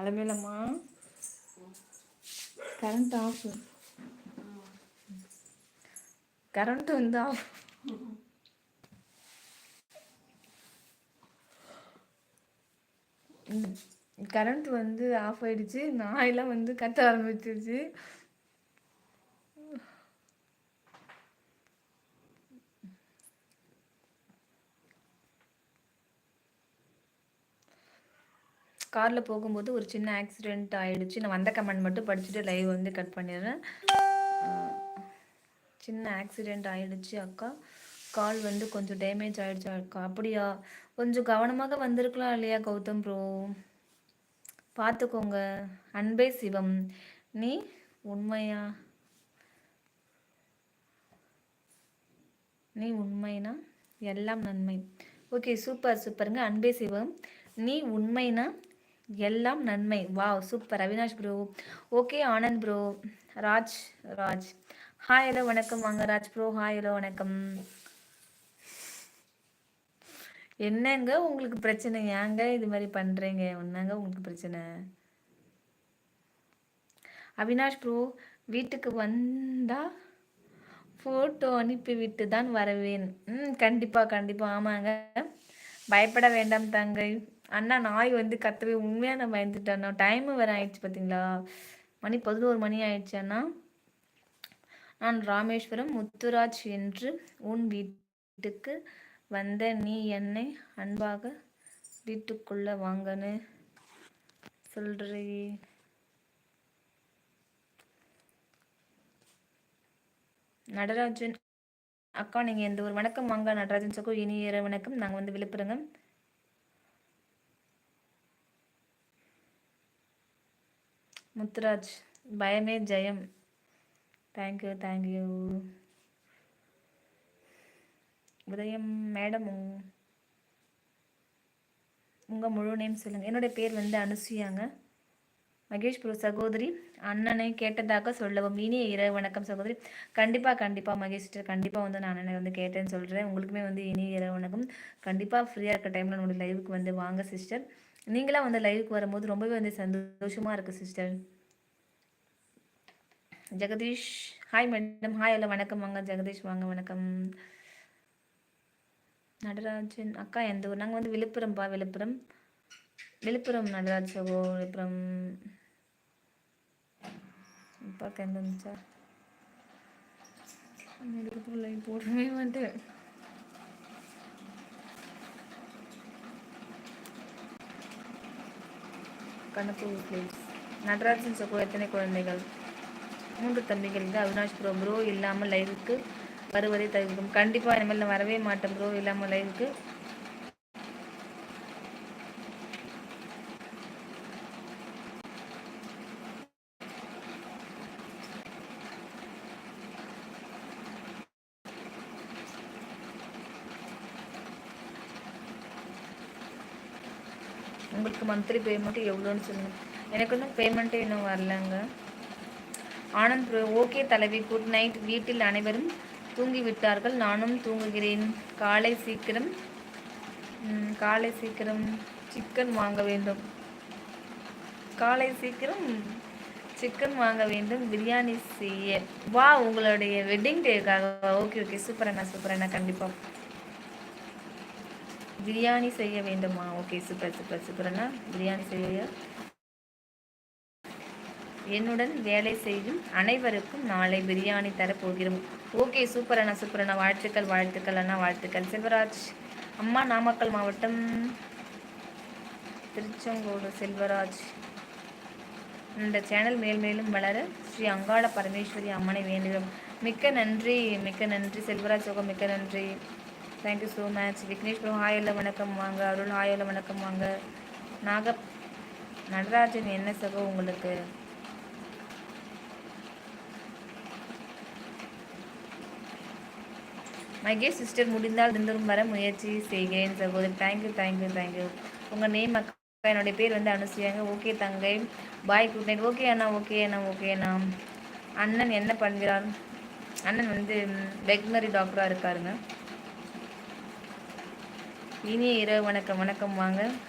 அலமேலம்மா current off current வந்து off current வந்து off ஆயிடுச்சு. நாயெல்லாம் வந்து கத்த ஆரம்பிச்சிருச்சு. காரில் போகும்போது ஒரு சின்ன ஆக்சிடெண்ட் ஆகிடுச்சு நான் வந்த கமெண்ட் மட்டும் படிச்சுட்டு லைவ் வந்து கட் பண்ணிடுறேன். சின்ன ஆக்சிடெண்ட் ஆகிடுச்சு அக்கா. கால் வந்து கொஞ்சம் டேமேஜ் ஆகிடுச்சு அக்கா. அப்படியா? கொஞ்சம் கவனமாக வந்திருக்கலாம் இல்லையா கௌதம் ப்ரோ பார்த்துக்கோங்க. அன்பே சிவம். நீ உண்மையா? நீ உண்மைனா? எல்லாம் நன்மை. ஓகே சூப்பர் சூப்பருங்க. அன்பே சிவம். நீ உண்மைனா? எல்லாம் நன்மை. Wow super. Avinash bro okay Anand bro Raj Raj. Hi hello வணக்கம். வாங்க ராஜ் ப்ரோ ஹாய் ஹலோ வணக்கம். என்னங்க உங்களுக்கு பிரச்சனை? ஏங்க இது மாதிரி பண்றீங்க? என்னங்க உங்களுக்கு பிரச்சனை? அவினாஷ் ப்ரோ வீட்டுக்கு வந்தா ஃபோட்டோ அனுப்பிவிட்டு தான் வரவேன். ம் கண்டிப்பாக கண்டிப்பாக ஆமாங்க. பயப்பட வேண்டாம் தங்கை. அண்ணா நாய் வந்து கத்தவே உண்மையாக நான் பயந்துட்டேன் டைமு வேறு ஆயிடுச்சு பார்த்தீங்களா மணி பதினோரு மணி ஆயிடுச்சு அண்ணா. நான் ராமேஸ்வரம் முத்துராஜ் என்று உன் வீட்டுக்கு வந்த நீ என்னை அன்பாக வீட்டுக்குள்ள வாங்கன்னு சொல்றீ. நடராஜன் அக்கா நீங்கள் எந்த ஒரு வணக்கம் வாங்க. நடராஜன் சகோ இனிய வணக்கம். நாங்கள் வந்து விழுப்புரங்க. முத்துராஜ் பயமே ஜெயம். Thank you thank you Udhayam madam உங்கள் முழு நேம் சொல்லுங்கள் என்னுடைய பேர் வந்து அனுசுயாங்க. மகேஷ் ப்ரோ சகோதரி அண்ணனை கேட்டதாக சொல்லவும் இனிய இரவு வணக்கம் சகோதரி. கண்டிப்பாக கண்டிப்பாக மகேஷ் கண்டிப்பாக வந்து நான் அண்ணனை வந்து கேட்டேன்னு சொல்கிறேன் உங்களுக்குமே வந்து இனிய இரவு வணக்கம். கண்டிப்பாக ஃப்ரீயாக இருக்க டைமில் நம்மளுடைய லைவுக்கு வந்து வாங்க சிஸ்டர் நீங்களாம் வந்து லைவுக்கு வரும்போது ரொம்பவே வந்து சந்தோஷமாக இருக்குது sister Jagadish hi madam hi எல்லாம் வணக்கம் வாங்க. ஜெகதீஷ் வாங்க வணக்கம். நடராஜன் அக்கா எந்த ஊர்? நாங்கள் வந்து விழுப்புரம்ப்பா விழுப்புரம். விழுப்புரம் நடராஜ் சகோ விழுப்புரம் அப்பாவுக்கு எந்த வந்துச்சா போடவே மாட்டேன் கணக்கு பிளேஸ் நடராஜன் சகோ எத்தனை குழந்தைகள்? மூன்று தம்பிகள் இது அவினாஷ் ப்ரோ ப்ரோ இல்லாமல் லைவுக்கு வருவதை தவிர்க்கும். கண்டிப்பாக இனிமேல் நான் வரவே மாட்டேன் ப்ரோ இல்லாமல் லைவுக்கு உங்களுக்கு மந்த்லி பேமெண்ட்டு எவ்வளோன்னு சொல்லுங்கள் எனக்கு இன்னும் பேமெண்ட்டே இன்னும் வரலங்க. ஆனந்த் ஓகே தலைவி குட் நைட் வீட்டில் அனைவரும் தூங்கிவிட்டார்கள் நானும் தூங்குகிறேன். காலை சீக்கிரம் காலை சீக்கிரம் சிக்கன் வாங்க வேண்டும். காலை சீக்கிரம் சிக்கன் வாங்க வேண்டும். பிரியாணி செய்ய. வா உங்களுடைய வெட்டிங் டேக்காக ஓகே ஓகே சூப்பர் அண்ணா சூப்பர் அண்ணா. கண்டிப்பாக பிரியாணி செய்ய வேண்டுமா? ஓகே சூப்பர் சூப்பர் சூப்பர்னா பிரியாணி செய்ய என்னுடன் வேலை செய்யும் அனைவருக்கும் நாளை பிரியாணி தரப்போகிறோம். ஓகே சூப்பர் அண்ணா சூப்பர் அண்ணா. வாழ்த்துக்கள் வாழ்த்துக்கள் அண்ணா வாழ்த்துக்கள். செல்வராஜ் அம்மா நாமக்கல் மாவட்டம். திருச்செங்கோடு செல்வராஜ். இந்த சேனல் மேல் மேலும் வளர ஸ்ரீ அங்காள பரமேஸ்வரி அம்மனை வேண்டுகிறோம். மிக்க நன்றி மிக்க நன்றி. செல்வராஜ் சோகம் மிக்க நன்றி. Thank you so much Vignesh bro ஹாயில் வணக்கம் வாங்க. அருள் ஹாயில் வணக்கம் வாங்க. நாக நடராஜன் என்ன சகோ உங்களுக்கு? மகேஷ் சிஸ்டர் முடிந்தால் தினந்தோறும் வர முயற்சி செய்கிறேன் சகோதரி thank you thank you thank you உங்கள் நேம் அக்கா என்னுடைய பேர் வந்து அனுசியாங்க. ஓகே தங்கை. பாய் குட் நைட் ஓகே அண்ணா ஓகே அண்ணா ஓகே அண்ணா. அண்ணன் என்ன பண்ணுகிறார் அண்ணன் வந்து வெக்னரி டாக்டராக இருக்காருங்க. இனிய இரவு வணக்கம் வணக்கம் வாங்க.